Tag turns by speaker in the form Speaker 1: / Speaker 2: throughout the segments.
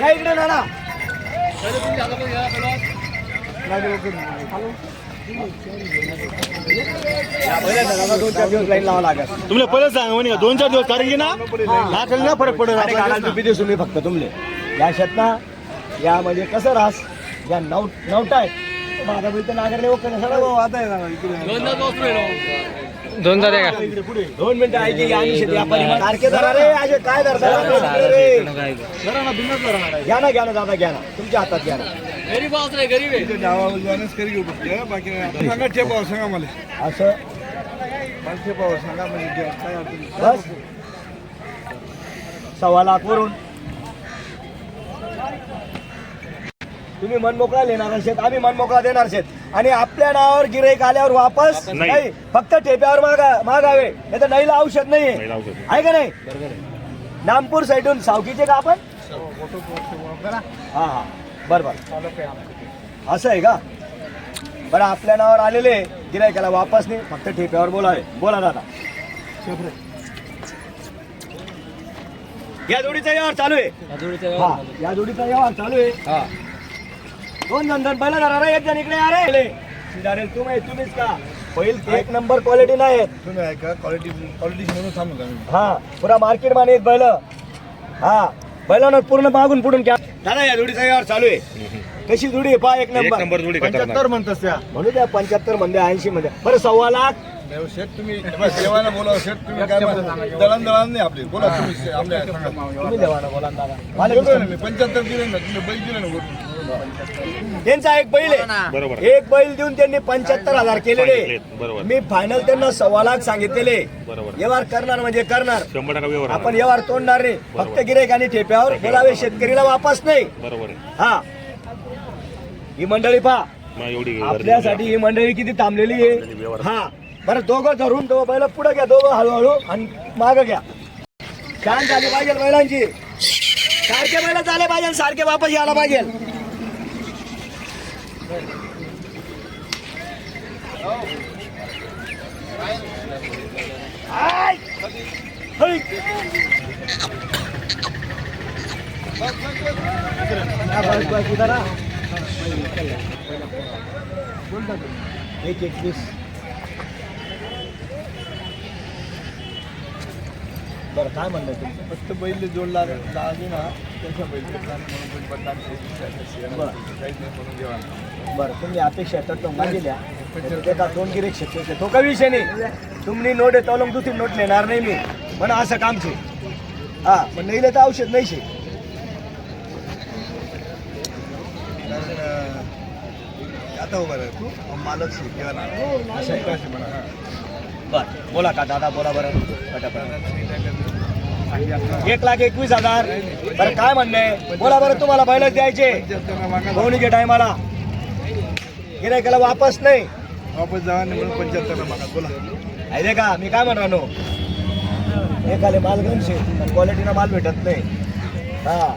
Speaker 1: या इकडे नाना. या पहिल्यांदा दादा दोन चार दिवस लाईन लावा लागेल
Speaker 2: तुम्हाला पहिलं सांग म्हणे दोन चार दिवस कारण की ना नाकाला ना फरक पडेल
Speaker 1: अरे तुम्ही दिसून फक्त तुमले. या शेतना या म्हणजे कसं रास या नऊ नवटा आहे. माझा बोलतो नागरले ओके सगळं भाऊ आता आहे ना इकडे.
Speaker 3: दोन जाते का?
Speaker 1: दोन मिनिटं ऐकी आम्ही शेती व्यापारी. सारखे धरा रे असे काय धरता? रे.
Speaker 2: ना ना.
Speaker 1: घ्या ना घ्या ना दादा घ्या ना. तुमच्या हातात घ्या ना.
Speaker 2: सांगा ठेपाव सांगा मला.
Speaker 1: असं?
Speaker 2: ठेपाव सांगा म्हणजे काय अडचण
Speaker 1: बस. सव्वा लाख वरून. तुम्ही मन मोकळा देणार शेत आम्ही मन मोकळा देणार शेत. आणि आपल्या नावावर गिराईक आल्यावर वापस
Speaker 2: नाही.
Speaker 1: नाही फक्त ठेप्यावर मागा मागावे. नाही तर नाहीला औषध
Speaker 2: नाहीला औषध नाही.
Speaker 1: आहे का नाही? नामपूर साईडून सावकीचे का आपण? हा हा. बरोबर. असं आहे का? बरं आपल्या नावावर आलेले गिरायकाला वापस नाही फक्त ठेप्यावर बोलावे. बोला दादा. या जोडीचा व्यवहार चालू आहे. हा या जोडीचा व्यवहार चालू आहे. दोन जण जण पहिला जरा रे, एक जण इकडे या रे. सिधारेल तुम्ही तुम्हीच का? पहिल एक नंबर क्वालिटी नाही आहेत
Speaker 2: तुम्ही ऐका क्वालिटी क्वालिटी म्हणून थांबू
Speaker 1: हा पुरा मार्केटमध्ये आहेत बैल. हा बैलांना पूर्ण मागून पुढून घ्या. दादा या जोडीचा व्यवहार चालू आहे. कशी जोडी आहे? पहा एक
Speaker 2: एक
Speaker 1: नंबर
Speaker 2: नंबर. जोडी पंच्याहत्तर म्हणतात त्या.
Speaker 1: म्हणू द्या पंच्याहत्तरमध्ये ऐंशी मध्ये बरं सव्वा लाख.
Speaker 2: शेत तुम्ही देवाना बोला शेत तुम्ही काय दळण दळण नाही आपले. बोला तुम्ही आपल्या
Speaker 1: बोला ना दादा. मला
Speaker 2: पंच्याहत्तर दिले ना तुम्ही बैल दिले ना वरून.
Speaker 1: त्यांचा एक बैल आहे.
Speaker 4: बरोबर.
Speaker 1: एक बैल देऊन त्यांनी पंच्याहत्तर हजार केलेले. मी फायनल त्यांना सव्वा लाख सांगितलेले.
Speaker 4: बरोबर.
Speaker 1: व्यवहार करणार म्हणजे करणार. आपण. व्यवहार तोडणार नाही. फक्त गिराईक आणि ठेप्यावर बोलावे शेतकरीला वापस नाही.
Speaker 4: बरोबर आहे.
Speaker 1: हा. ही मंडळी पहा. आपल्यासाठी ही मंडळी किती थांबलेली आहे. हा. बरं दोघं धरून दोघं बैल पुढे घ्या दोघं हळूहळू आणि माग घ्या. छान झाली पाहिजे बैलांची. सारखे बैल झाले पाहिजे सारखे वापस यायला पाहिजे. आय! है! हा, बस, बस, इधर आ. एक एकवीस बरं काय म्हणलं तुम्ही
Speaker 2: फक्त बैल जोडला लागू ना त्याच्या बैल.
Speaker 1: बरं.
Speaker 2: काहीच नाही म्हणून देवा
Speaker 1: बरं तुम्ही अपेक्षा तर तो दिल्या. एका दोन गिरेक शक्य तो काही विषय नाही. तुम्ही नोट येतो मग दुसरी नोट नेणार नाही मी. पण असं काम छे हा पण नाही तर औषध नाही शे.
Speaker 2: आता उभा राहा तू. मालक शे किंवा ना
Speaker 1: असं आहे का?
Speaker 2: अशी म्हणा.
Speaker 1: बरं बोला का दादा बोला बरं. पटापट. एक लाख एकवीस हजार. बरं काय म्हणणे? बोला बरं तुम्हाला बैलच द्यायचे. कोणीच्या टायमाला. गिरायकाला वापस नाही.
Speaker 2: वापस जावा नाही म्हणून पंच्याहत्तरला मागा बोला.
Speaker 1: आहे का? मी काय म्हणणार नो? एकाले माल गणशे पण क्वालिटीनं माल भेटत नाही. हा.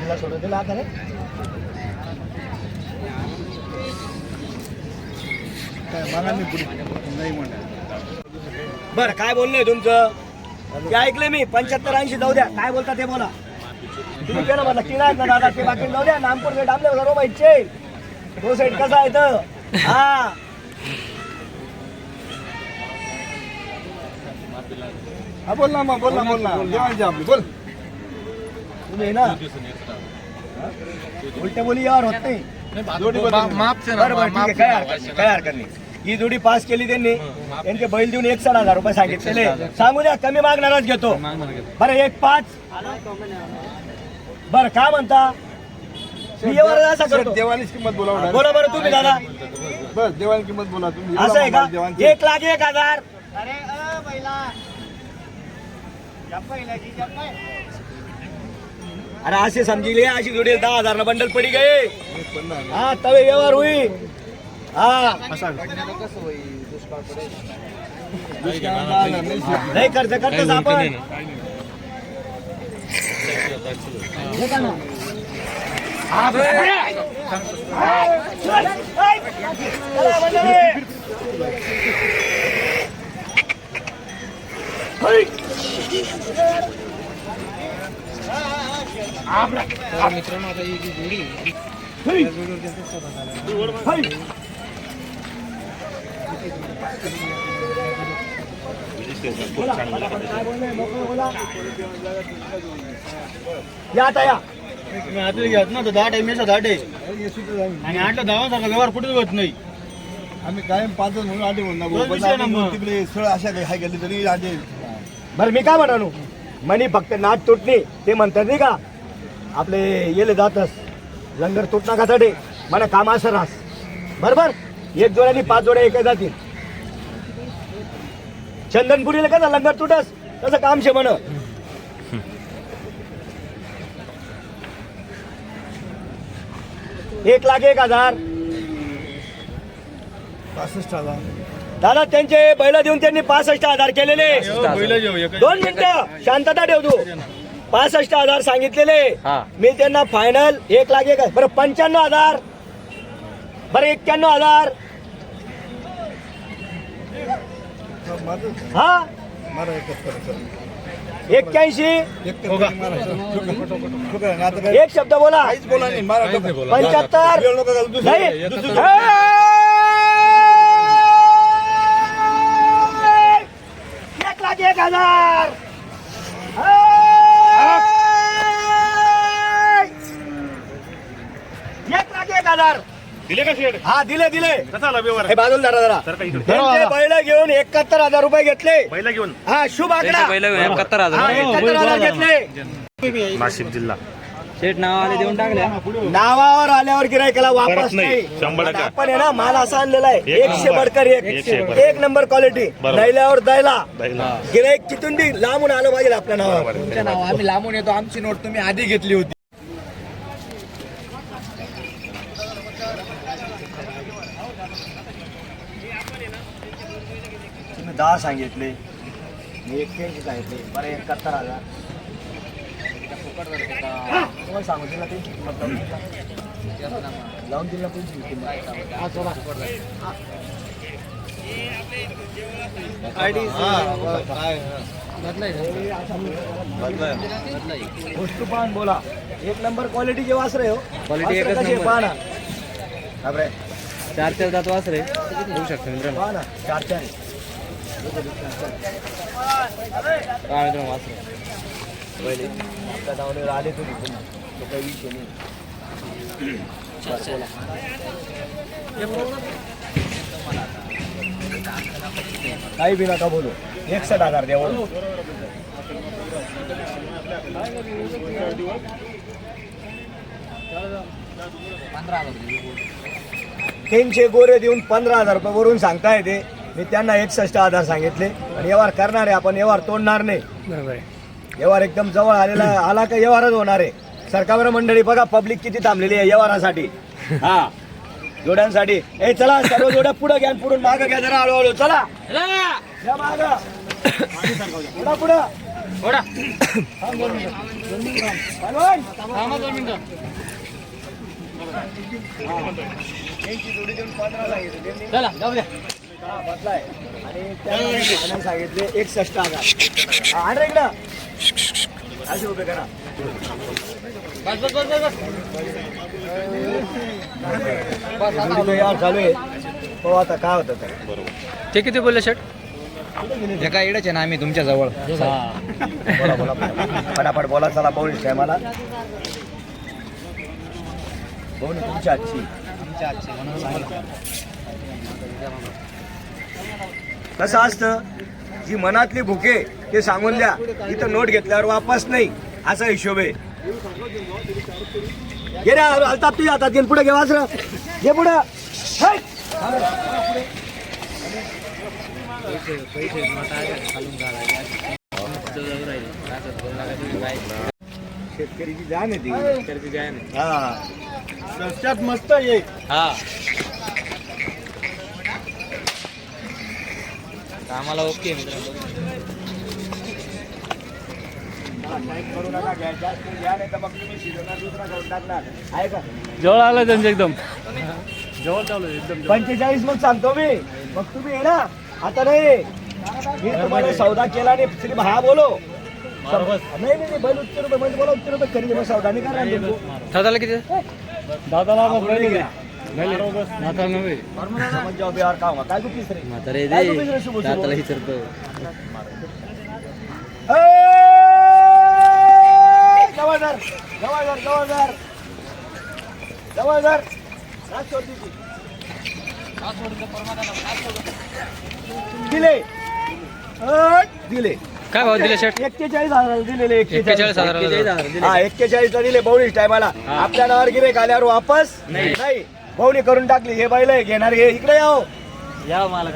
Speaker 1: तिला सोडून दिला आता रे.
Speaker 2: काय मागा नाही पुढे. नाही म्हणा.
Speaker 1: बर काय बोललोय तुमचं? ते ऐकले मी पंच्याहत्तर ऐंशी जाऊ द्या. काय बोलता ते बोला. तुम्ही केलं तीन आहेत ना दादा ते बाकी जाऊ द्या. नामपूर सेट आपल्या सर्व माहितचे तो सेट कसा आहे तर हा.
Speaker 2: हा बोल ना मग बोल ना बोल ना. जेवायचे आपली बोल.
Speaker 1: तुम्ही ना? उलटे बोली यावर होत नाही. आहे काय हरकत काय हरकत नाही. ही जोडी पास केली त्यांनी. त्यांचे बैल देऊन एक हजार रुपये सांगितलेले. सांगू द्या कमी मागणारच घेतो. बरं एक पाच. बरं काय म्हणता? मी व्यवहार असा करतो.
Speaker 2: देवानीच किंमत बोला
Speaker 1: बोला बरं तुम्ही दादा.
Speaker 2: बस देवानी किंमत बोला तुम्ही.
Speaker 1: असं आहे का? एक लाख एक हजार. अरे असे समजिले अशी जोडी दहा हजार बंडल पडी गए हा तवे व्यवहार होई नाही खर्च करतोच आपण.
Speaker 3: मित्रांनो आता ही जी जोडी जोडीवर त्यांचा सौदा झाला.
Speaker 1: है. बोला, बोला, काय बोलणं मोकळं बोला. या आता या.
Speaker 4: आतले ना आणि आठला दहा व्यवहार कुठेच होत नाही.
Speaker 2: आम्ही कायम पाच म्हणून आले म्हणून पण. तिकडे अशा काही हाय गेली तरी
Speaker 1: बरं मी काय म्हणालो? म्हणी फक्त नाट तुटणे ते म्हणतात नाही का आपले येले जातस लंगर तुटना कसाडे म्हणा काम असं रास. बरोबर? एक जोड्याने पाच जोड्या एक जातील. चंदनपुरीला कसा लंगर तुटस? तसं काम शे म्हण. एक लाख एक हजार.
Speaker 2: पासष्ट हजार.
Speaker 1: दादा त्यांचे बैल देऊन त्यांनी पासष्ट हजार केलेले. दोन मिनिटं शांतता ठेव तू. पासष्ट हजार सांगितलेले. मी त्यांना फायनल एक लाख एक बरं पंच्याण्णव हजार. बरं एक्क्याण्णव हजार
Speaker 2: माझं
Speaker 1: हा? एक्क्याऐंशी?
Speaker 2: एक
Speaker 1: शब्द बोला.
Speaker 2: काहीच बोला नाही मारा टोका.
Speaker 1: पंच्याहत्तर. नाही. हे! एक लाख एक हजार. हे! एक लाख एक हजार.
Speaker 4: दिले का शेड?
Speaker 1: हा दिले दिले.
Speaker 4: कसा आला व्यवहार?
Speaker 1: हे बाजूला जरा जरा
Speaker 4: तर काही इकडे.
Speaker 1: त्यांचे बैल घेऊन एकाहत्तर हजार रुपये घेतले.
Speaker 4: पहिला घेऊन?
Speaker 1: हा शुभ आकडा.
Speaker 3: एकाहत्तर हजार.
Speaker 1: हा घेतले.
Speaker 4: नाशिक जिल्हा.
Speaker 3: शेट नाव आले देऊन टाकल्या
Speaker 1: नावावर आल्यावर गिरायकाला वापस
Speaker 4: परत नाही.
Speaker 1: नाही.
Speaker 4: शंभर टक्के.
Speaker 1: आपण आहे ना माल असा आणलेला आहे.
Speaker 4: एक
Speaker 1: एकशे
Speaker 4: नंबर.
Speaker 1: बडकर एक
Speaker 4: एकशे बडकर.
Speaker 1: एक नंबर क्वालिटी
Speaker 4: बरोबर.
Speaker 1: दैल्यावर दैला. कितून बी लांबून आलं पाहिजे आपल्या नावावर.
Speaker 3: तुमच्या नाव आम्ही लांबून येतो. आमची नोट तुम्ही आधी घेतली होती.
Speaker 1: दहा सांगितले. मी एक्क्याऐंशी सांगितले बरं एकाहत्तर हजार तुम्हाला सांगू दिला किंमत लावून दिला. हा. वस्तू पाहून बोला. एक नंबर क्वालिटीचे वासरे हो.
Speaker 3: Quality एकच.
Speaker 1: पहा ना बापरे,
Speaker 3: चार चार दात वासरे. होऊ शकतो मित्रांनो.
Speaker 1: पहा ना चार चार. आहे.
Speaker 3: पहा मित्रांनो
Speaker 1: आले तुम्ही पुन्हा तो काही विषय नाही काही बी नका बोलू एकसठ हजार द्या बोलू तीनशे गोरे देऊन पंधरा हजार रुपये वरून सांगताय ते. मी त्यांना एकसष्ट हजार सांगितले आणि व्यवहार करणार आहे आपण व्यवहार तोडणार नाही व्यवहार एकदम जवळ आलेला आला का व्यवहारच होणार आहे सरकार मंडळी बघा पब्लिक किती थांबलेली आहे व्यवहारासाठी हा जोड्यांसाठी ए चला सर्व जोड्या पुढे घ्या पुढून मागं घ्या जरा हळूहळू चला या मागं. पुढं पुढं थांब दोन मिनिटं. दोन मिनिटं थांब. पालवान. यांची जोडी देऊन पंधरा सांगितले. त्यांनी हा, आणि त्यांना सांगितले एकसष्ट हजार हा, आण रे इकडं. असे उभे करा. जोडीचं यार चालू आहे. हो आता काय होतं तर
Speaker 3: ते किती बोलले शेट एका इडच आहे ना आम्ही तुमच्या जवळ.
Speaker 1: बोला बोला फटाफट बोला चला बोल आहे मला बोल तुमच्या आजची. कसं असतं? जी मनातली भुके ते सांगून द्या. इथं नोट घेतल्यावर वापस नाही. असा हिशोब आहे. घे रे अल्ताप तुझ्या हातात घे पुढे घे वासर. घे पुढं! शेतकरीची जाण आहे ती. हा.
Speaker 4: रस्त्यात मस्त आहे
Speaker 3: हा आम्हाला ओके मित्रांनो
Speaker 1: करू नका घ्या जास्त घ्या नाही तर मग तुम्ही शिजवणार दुसरा घेऊन टाकणार आहे का
Speaker 4: जवळ आलं त्यांचं एकदम. जवळ चालू एकदम
Speaker 1: पंचेचाळीस मग सांगतो मी. मग तुम्ही आहे ना. आता नाही. मी तुम्हाला सौदा केला आणि श्री हा बोलो. नाही नाही नाही, बैल उच्च रुपये म्हणजे बोला उच्च रुपये खरेदी सौदा नाही करा तुमको
Speaker 3: दादाला किती
Speaker 4: दादाला
Speaker 3: म्हातारे दाताला.
Speaker 1: दिले. दिले.
Speaker 3: काय भाव दिले शर्ट
Speaker 1: एक्केचाळीस हजार दिलेले
Speaker 3: एक्केचाळीस. हजार
Speaker 1: हा एक्केचाळीस दिले बौनीस टायमाला. आपल्या नावावर गिरे आल्यावर वापस नाही. बौनी करून टाकली हे बैल आहे, घेणार हे इकडे
Speaker 4: या मला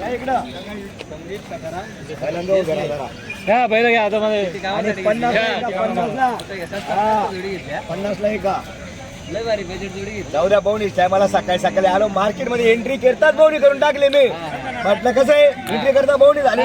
Speaker 1: या इकडं. पहिल्यांदा उभं राहा जरा.
Speaker 4: या पहिलं घ्या आता मध्ये
Speaker 1: आणि पन्नास पन्नासला एक का जाऊ द्या बवणीच टायमाला सकाळी सकाळी आलो. मार्केटमध्ये एंट्री करतात बवणी करून टाकले मी. म्हटलं कसं आहे? एंट्री करता बवणी झाली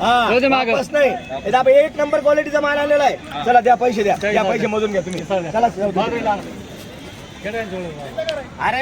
Speaker 1: हा, एक नंबर क्वालिटीचा माल आलेला आहे. चला द्या पैसे द्या. पैसे मोजून घ्या तुम्ही. चला. अरे